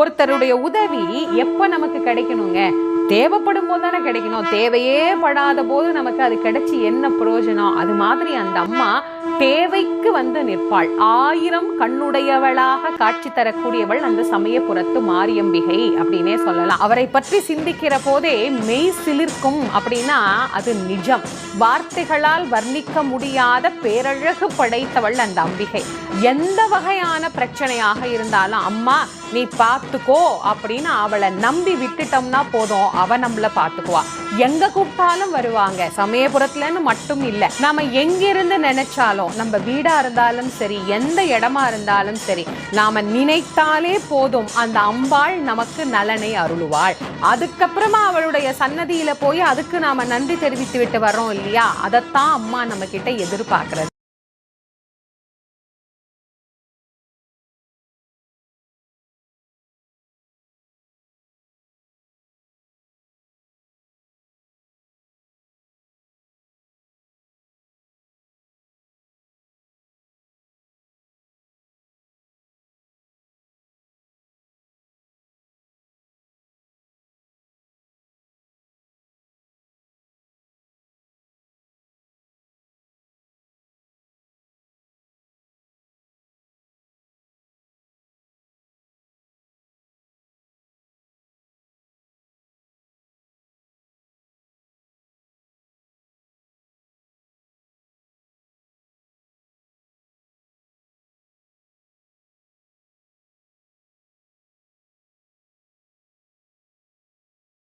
ஒருத்தருடைய உதவி எப்ப நமக்கு கிடைக்கணுங்க? தேவைப்படும் போது தானே கிடைக்கணும். தேவையே படாத போது நமக்கு அது கிடைச்சி என்ன பிரயோஜனம் அது மாதிரி அந்த அம்மா தேவைக்கு வந்து நிற்பாள். ஆயிரம் கண்ணுடையவளாக காட்சி தரக்கூடியவள் அந்த சமயபுரத்து மாரியம்பிகை அப்படின்னே சொல்லலாம். அவரை பற்றி சிந்திக்கிற போதே மெய் சிலிர்க்கும் அப்படின்னா அது நிஜம். வார்த்தைகளால் வர்ணிக்க முடியாத பேரழகு படைத்தவள் அந்த அம்பிகை. எந்த வகையான பிரச்சனையாக இருந்தாலும் அம்மா நீ பார்த்துக்கோ அப்படின்னு அவளை நம்பி விட்டுட்டோம்னா போதும். அவ நம்மள பார்த்துக்குவா எங்க கூப்பிட்டாலும் வருவாங்க. சமயபுரத்துலன்னு மட்டும் இல்ல. நாம எங்கிருந்து நினைச்சாலும் நம்ம வீடா இருந்தாலும் சரி எந்த இடமா இருந்தாலும் சரி நாம நினைத்தாலே போதும். அந்த அம்பாள் நமக்கு நலனை அருளுவாள். அதுக்கப்புறமா அவளுடைய சன்னதியில போய் அதுக்கு நாம நன்றி தெரிவித்து விட்டு வர்றோம் இல்லையா? அதைத்தான் அம்மா நம்ம கிட்ட எதிர்பார்க்கறது.